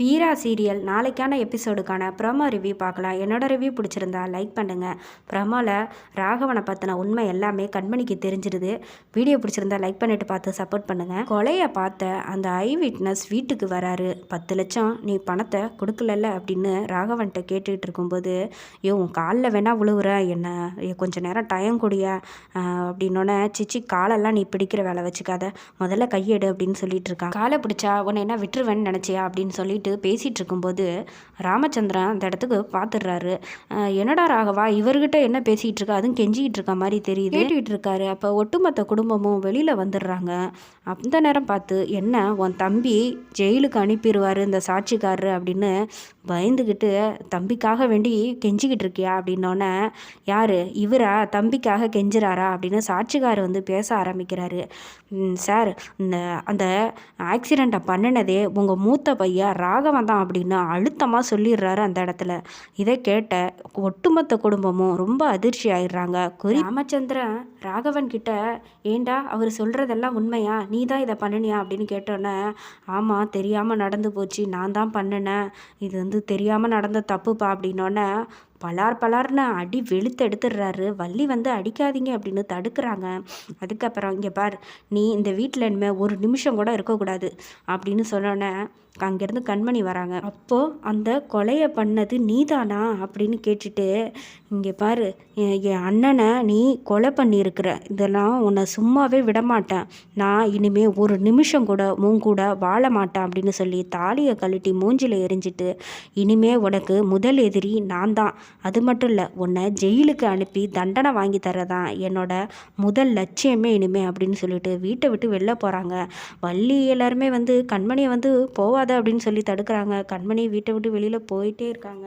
வீரா serial நாளைக்கான எபிசோடுக்கான promo review பார்க்கலாம். என்னோட ரிவ்யூ பிடிச்சிருந்தா லைக் பண்ணுங்கள் ப்ரமோவில் ராகவனை பற்றின உண்மை எல்லாமே கண்மணிக்கு தெரிஞ்சிருது. வீடியோ பிடிச்சிருந்தா லைக் பண்ணிட்டு பார்த்து சப்போர்ட் பண்ணுங்கள் கொலையை பார்த்த அந்த ஐ விட்னஸ் வீட்டுக்கு வராரு. பத்து லட்சம் நீ பணத்தை கொடுக்கலல்ல அப்படின்னு ராகவன்கிட்ட கேட்டுக்கிட்டு இருக்கும்போது ஐயோ உன் காலில் வேணா விழுவுற என்ன கொஞ்சம் நேரம் டைம் கொடிய? அப்படின்னோடனே சிச்சி காலெல்லாம் நீ பிடிக்கிற வேலை வச்சுக்காத. முதல்ல கையெடு அப்படின்னு சொல்லிட்டு இருக்கான். காலை பிடிச்சா உன்னை என்ன விட்டுருவேன்னு நினச்சியா? அப்படின்னு சொல்லிட்டு பேசிகிட்டு இருக்கும்போது ராமச்சந்திரன் அந்த இடத்துக்கு பார்த்துடுறாரு. என்னடா ராகவா இவர்கிட்ட என்ன பேசிகிட்டு இருக்கா அதுவும் கெஞ்சிக்கிட்டு இருக்க மாதிரி தெரியுது. கேட்டுக்கிட்டு இருக்காரு அப்போ ஒட்டுமொத்த குடும்பமும் வெளியில் வந்துடுறாங்க. அந்த நேரம் பார்த்து என்ன உன் தம்பி ஜெயிலுக்கு அனுப்பிடுவார் இந்த சாட்சிக்காரரு அப்படின்னு பயந்துக்கிட்டு தம்பிக்காக வேண்டி கெஞ்சிக்கிட்டு இருக்கியா அப்படின்னோடனே யார்? இவரா? தம்பிக்காக கெஞ்சுறாரா? அப்படின்னு சாட்சிக்காரர் வந்து பேச ஆரம்பிக்கிறாரு. "ம், சார் இந்த அந்த ஆக்சிடெண்ட்டை பண்ணினதே உங்கள் மூத்த பையன் ராகவன் தான் அப்படின்னு அழுத்தமாக சொல்லிடுறாரு அந்த இடத்துல. இதை கேட்ட ஒட்டுமொத்த குடும்பமும் ரொம்ப அதிர்ச்சி ஆயிடுறாங்க. குறி ராமச்சந்திரன் ராகவன் கிட்ட ஏண்டா அவர் சொல்கிறதெல்லாம் உண்மையா? நீ தான் இதை பண்ணினியா? அப்படின்னு கேட்டோன்னே ஆமாம் தெரியாமல் நடந்து போச்சு. நான் தான் பண்ணினேன். இது வந்து தெரியாமல் நடந்த தப்புப்பா அப்படின்னோடனே பலார் பலார்னு அடி வெளுத்து எடுத்துடுறாரு. வள்ளி வந்து அடிக்காதீங்க அப்படின்னு தடுக்கிறாங்க. அதுக்கப்புறம் இங்கே பார் நீ இந்த வீட்டில் இனிமேல் ஒரு நிமிஷம் கூட இருக்கக்கூடாது அப்படின்னு சொன்னோன்னே அங்கேருந்து கண்மணி வராங்க. அப்போது அந்த கொலையை பண்ணது நீதானா அப்படின்னு கேட்டுட்டு இங்கே பாரு என் அண்ணனை நீ கொலை பண்ணியிருக்கிற. இதெல்லாம் உன்னை சும்மாவே விட மாட்டேன் நான் இனிமேல் ஒரு நிமிஷம் கூட உன் கூட வாழ மாட்டேன் அப்படின்னு சொல்லி தாலியை கழட்டி மூஞ்சில எரிஞ்சிட்டு இனிமே உனக்கு முதல் எதிரி நான் தான். அது மட்டும் இல்லை உன்னை ஜெயிலுக்கு அனுப்பி தண்டனை வாங்கி தரதான் என்னோட முதல் லட்சியமே இனிமே அப்படின்னு சொல்லிட்டு வீட்டை விட்டு வெளில போகிறாங்க வள்ளி எல்லாருமே வந்து கண்மணியை வந்து போவாத அப்படின்னு சொல்லி தடுக்கிறாங்க. கண்மணி வீட்டை விட்டு வெளியில் போயிட்டே இருக்காங்க.